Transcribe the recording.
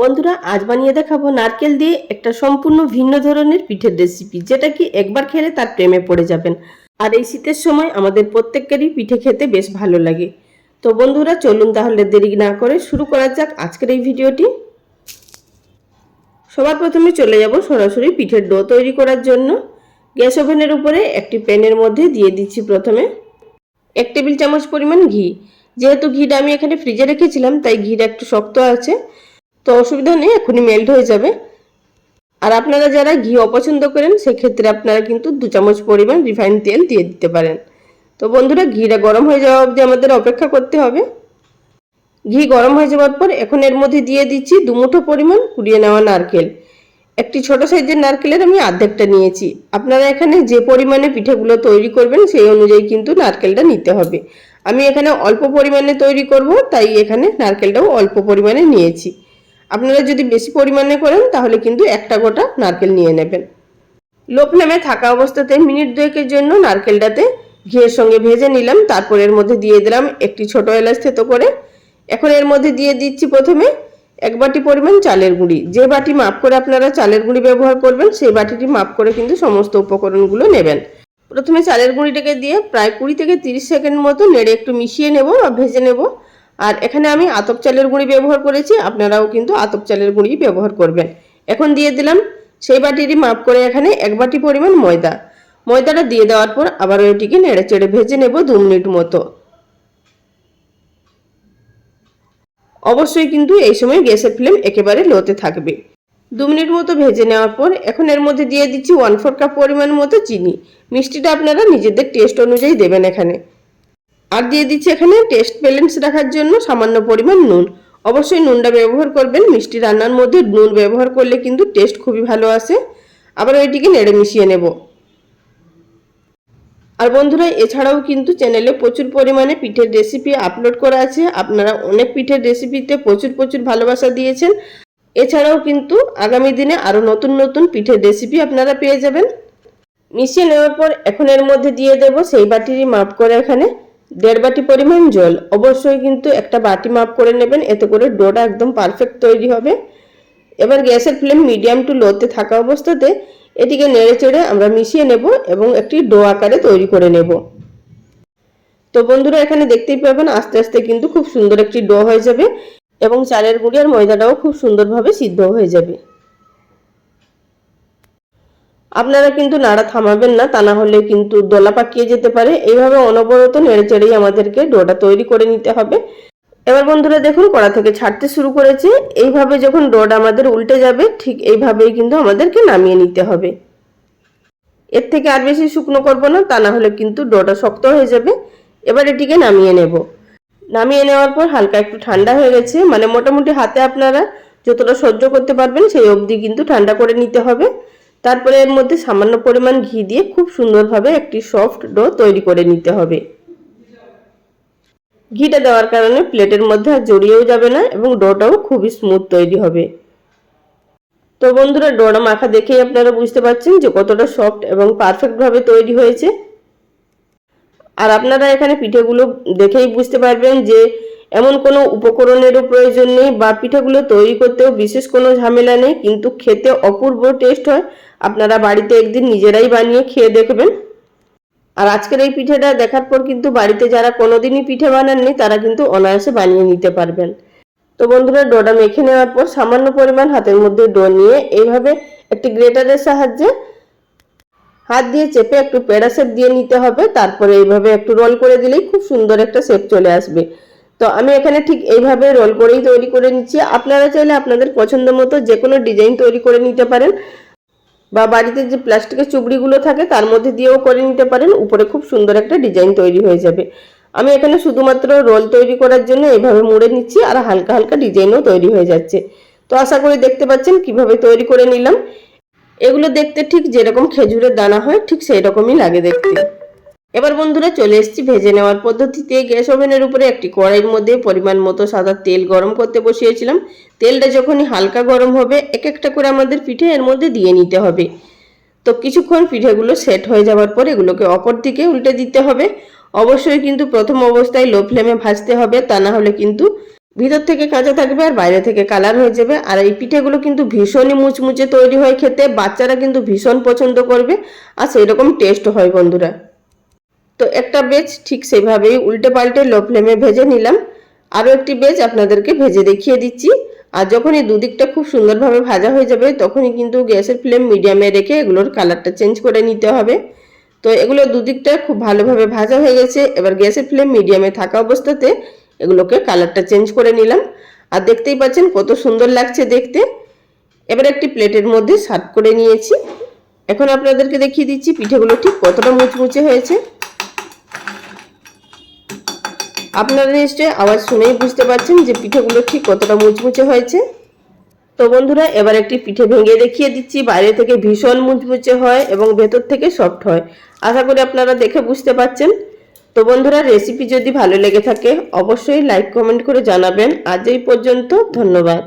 বন্ধুরা, আজ বানিয়ে দেখাবো নারকেল দিয়ে একটা সম্পূর্ণ ভিন্ন ধরনের পিঠের রেসিপি যেটা কি একবার খেলে তার প্রেমে পড়ে যাবেন। আর এই শীতের সময় আমাদের প্রত্যেকেরই পিঠে খেতে বেশ ভালো লাগে। তো বন্ধুরা, চলুন তাহলে দেরি না করে শুরু করা যাক আজকের এই ভিডিওটি। সবার প্রথমে চলে যাব সরাসরি পিঠের ডো তৈরি করার জন্য। গ্যাস ওভেনের উপরে একটি প্যানের মধ্যে দিয়ে দিচ্ছি প্রথমে এক টেবিল চামচ পরিমাণ ঘি। যেহেতু ঘিটা আমি এখানে ফ্রিজে রেখেছিলাম, তাই ঘিটা একটু শক্ত আছে। তো অসুবিধা নেই, এখনই মেল্ট হয়ে যাবে। আর আপনারা যারা ঘি অপছন্দ করেন, সেক্ষেত্রে আপনারা কিন্তু দু চামচ পরিমাণ রিফাইন তেল দিয়ে দিতে পারেন। তো বন্ধুরা, ঘিটা গরম হয়ে যাওয়া অবধি আমাদের অপেক্ষা করতে হবে। ঘি গরম হয়ে যাওয়ার পর এখন এর মধ্যে দিয়ে দিচ্ছি দুমুঠো পরিমাণ কুড়িয়ে নেওয়া নারকেল। একটি ছোট সাইজের নারকেলের আমি অর্ধেকটা নিয়েছি। আপনারা এখানে যে পরিমাণে পিঠেগুলো তৈরি করবেন, সেই অনুযায়ী কিন্তু নারকেলটা নিতে হবে। আমি এখানে অল্প পরিমাণে তৈরি করব, তাই এখানে নারকেলটাও অল্প পরিমাণে নিয়েছি। আপনারা যদি বেশি পরিমাণে করেন, তাহলে কিন্তু একটা গোটা নারকেল নিয়ে নেবেন। লো ফ্লেমে থাকা অবস্থাতে মিনিট দুয়েকের জন্য নারকেলটাতে ঘিয়ের সঙ্গে ভেজে নিলাম। তারপর এর মধ্যে দিয়ে দিলাম একটি ছোট এলাচ থেতো করে। এখন এর মধ্যে দিয়ে দিচ্ছি প্রথমে এক বাটি পরিমাণ চালের গুঁড়ি। যে বাটি মাপ করে আপনারা চালের গুঁড়ি ব্যবহার করবেন, সেই বাটিটি মাপ করে কিন্তু সমস্ত উপকরণগুলো নেবেন। প্রথমে চালের গুঁড়িটাকে দিয়ে প্রায় কুড়ি থেকে তিরিশ সেকেন্ড মতো নেড়ে একটু মিশিয়ে নেব বা ভেজে নেব। আর এখানে আমি আতপ চালের গুঁড়ি ব্যবহার করেছি, আপনারাও কিন্তু আতপ চালের গুঁড়ি ব্যবহার করবেন। এখন দিয়ে দিলাম সেই বাটিটি মাপ করে এখানে এক বাটি পরিমাণ ময়দা। ময়দাটা দিয়ে দেওয়ার পর আবার ওইটিকে নেড়ে চেড়ে ভেজে নেব দু মিনিট মতো। অবশ্যই কিন্তু এই সময় গ্যাসের ফ্লেম একেবারে লোতে থাকবে। দু মিনিট মতো ভেজে নেওয়ার পর এখন এর মধ্যে দিয়ে দিচ্ছি ওয়ান ফোর কাপ পরিমাণ মতো চিনি। মিষ্টিটা আপনারা নিজেদের টেস্ট অনুযায়ী দেবেন এখানে। আর দিয়ে দিচ্ছি এখানে টেস্ট ব্যালেন্স রাখার জন্য সামান্য পরিমাণ নুন। অবশ্যই নুনটা ব্যবহার করবেন, মিষ্টি রান্নার মধ্যে নুন ব্যবহার করলে কিন্তু টেস্ট খুবই ভালো আসে। আবার ওইটিকে নেড়ে মিশিয়ে নেব। আর বন্ধুরা, এছাড়াও কিন্তু চ্যানেলে প্রচুর পরিমাণে পিঠের রেসিপি আপলোড করা আছে। আপনারা অনেক পিঠের রেসিপিতে প্রচুর প্রচুর ভালোবাসা দিয়েছেন। এছাড়াও কিন্তু আগামী দিনে আরও নতুন নতুন পিঠের রেসিপি আপনারা পেয়ে যাবেন। মিশিয়ে নেওয়ার পর এখন এর মধ্যে দিয়ে দেব সেই বাটিরই মাপ করে এখানে। দেড় বাটি পরিমাণ জল। অবশ্যই কিন্তু একটা বাটি মাপ করে নেবেন, এতে করে ডোটা একদম পারফেক্ট তৈরি হবে। এবার গ্যাসের ফ্লেম মিডিয়াম টু লোতে থাকা অবস্থাতে এটিকে নেড়ে চেড়ে আমরা মিশিয়ে নেব এবং একটি ডো আকারে তৈরি করে নেব। তো বন্ধুরা, এখানে দেখতেই পাবেন আস্তে আস্তে কিন্তু খুব সুন্দর একটি ডো হয়ে যাবে এবং চালের গুঁড়ি আর ময়দাটাও খুব সুন্দরভাবে সিদ্ধ হয়ে যাবে। আপনারা কিন্তু নাড়া থামাবেন না, তা না হলে কিন্তু দোলা পাকিয়ে যেতে পারে। এইভাবে অনবরত নেড়ে চেড়েই আমাদেরকে ডোটা তৈরি করে নিতে হবে। এবার বন্ধুরা দেখুন, কড়া থেকে ছাড়তে শুরু করেছে। এইভাবে যখন ডোটা আমাদের উল্টে যাবে, ঠিক এইভাবেই কিন্তু আমাদেরকে নামিয়ে নিতে হবে। এর থেকে আর বেশি শুকনো করব না, তা না হলে কিন্তু ডোটা শক্ত হয়ে যাবে। এবার এটিকে নামিয়ে নেব। নামিয়ে নেওয়ার পর হালকা একটু ঠান্ডা হয়ে গেছে। মানে মোটামুটি হাতে আপনারা যতটা সহ্য করতে পারবেন, সেই অবধি কিন্তু ঠান্ডা করে নিতে হবে। তারপরে এর মধ্যে সামান্য পরিমাণ ঘি দিয়ে খুব সুন্দরভাবে একটি সফট ডো তৈরি করে নিতে হবে। ঘিটা দেওয়ার কারণে প্লেটের মধ্যে আর জড়িয়েও যাবে না এবং ডোটাও খুবই স্মুথ তৈরি হবে। তো বন্ধুরা, ডোটা মাখা দেখেই আপনারা বুঝতে পারছেন যে কতটা সফট এবং পারফেক্টভাবে তৈরি হয়েছে। আর আপনারা এখানে পিঠেগুলো দেখেই বুঝতে পারবেন যে এমন কোনো উপকরণেরও প্রয়োজন নেই বা পিঠেগুলো তৈরি করতেও বিশেষ কোনো ঝামেলা নেই, কিন্তু খেতে অপূর্ব টেস্ট হয়। আপনারা বাড়িতে একদিন নিজেরাই বানিয়ে খেয়ে দেখবেন। আর আজকের এই পিঠেটা দেখার পর কিন্তু বাড়িতে যারা কোনোদিনই পিঠে বানাননি, তারা কিন্তু অনায়াসে বানিয়ে নিতে পারবেন। তো বন্ধুরা, ডোটা মেখে নেওয়ার পর সামান্য পরিমাণ হাতের মধ্যে ডো নিয়ে এইভাবে একটি গ্রেটারের সাহায্যে হাত দিয়ে চেপে একটু পেড়া শেপ দিয়ে নিতে হবে। তারপরে এইভাবে একটু রোল করে দিলেই খুব সুন্দর একটা শেপ চলে আসবে। তো আমি এখানে ঠিক এইভাবে রোল করেই তৈরি করে নিচ্ছি। আপনারা চাইলে আপনাদের পছন্দ মতো যে কোনো ডিজাইন তৈরি করে নিতে পারেন। বা বাড়িতে যে প্লাস্টিকের চুবড়িগুলো থাকে, তার মধ্যে দিয়েও করে নিতে পারেন। উপরে খুব সুন্দর একটা ডিজাইন তৈরি হয়ে যাবে। আমি এখানে শুধুমাত্র রোল তৈরি করার জন্য এভাবে মুড়ে নিচ্ছি আর হালকা হালকা ডিজাইনও তৈরি হয়ে যাচ্ছে। তো আশা করি দেখতে পাচ্ছেন কীভাবে তৈরি করে নিলাম। এগুলো দেখতে ঠিক যেরকম খেজুরের দানা হয়, ঠিক সেই রকমই লাগে দেখতে। এবার বন্ধুরা চলে এসেছি ভেজে নেওয়ার পদ্ধতিতে। গ্যাস ওভেনের উপরে একটি কড়াইয়ের মধ্যে পরিমাণ মতো সাদা তেল গরম করতে বসিয়েছিলাম। তেলটা যখনই হালকা গরম হবে, এক একটা করে আমাদের পিঠে এর মধ্যে দিয়ে নিতে হবে। তো কিছুক্ষণ পিঠেগুলো সেট হয়ে যাওয়ার পর এগুলোকে অপর দিকে উল্টে দিতে হবে। অবশ্যই কিন্তু প্রথম অবস্থায় লো ফ্লেমে ভাজতে হবে, তা না হলে কিন্তু ভিতর থেকে কাঁচা থাকবে আর বাইরে থেকে কালার হয়ে যাবে। আর এই পিঠেগুলো কিন্তু ভীষণই মুচমুচে তৈরি হয় খেতে, বাচ্চারা কিন্তু ভীষণ পছন্দ করবে। আর সেই রকম টেস্ট হয় বন্ধুরা। তো একটা বেজ ঠিক সেইভাবেই উল্টে পাল্টে লো ফ্লেমে ভেজে নিলাম। আরও একটি বেজ আপনাদেরকে ভেজে দেখিয়ে দিচ্ছি। আর যখনই দুদিকটা খুব সুন্দরভাবে ভাজা হয়ে যাবে, তখনই কিন্তু গ্যাসের ফ্লেম মিডিয়ামে রেখে এগুলোর কালারটা চেঞ্জ করে নিতে হবে। তো এগুলো দুদিকটা খুব ভালোভাবে ভাজা হয়ে গেছে। এবার গ্যাসের ফ্লেম মিডিয়ামে থাকা অবস্থাতে এগুলোকে কালারটা চেঞ্জ করে নিলাম। আর দেখতেই পাচ্ছেন কত সুন্দর লাগছে দেখতে। এবার একটি প্লেটের মধ্যে সার্ভ করে নিয়েছি। এখন আপনাদেরকে দেখিয়ে দিচ্ছি পিঠেগুলো ঠিক কতটা মুচমুচে হয়েছে। আপনারা নিশ্চয়ই আওয়াজ শুনেই বুঝতে পারছেন যে পিঠেগুলো ঠিক কতটা মুচমুচে হয়েছে। তো বন্ধুরা, এবার একটি পিঠে ভেঙে দেখিয়ে দিচ্ছি। বাইরে থেকে ভীষণ মুচমুচে হয় এবং ভেতর থেকে সফট হয়। আশা করি আপনারা দেখে বুঝতে পারছেন। তো বন্ধুরা রেসিপি যদি ভালো লেগে থাকে, অবশ্যই লাইক কমেন্ট করে জানাবেন। আজ এই পর্যন্ত, ধন্যবাদ।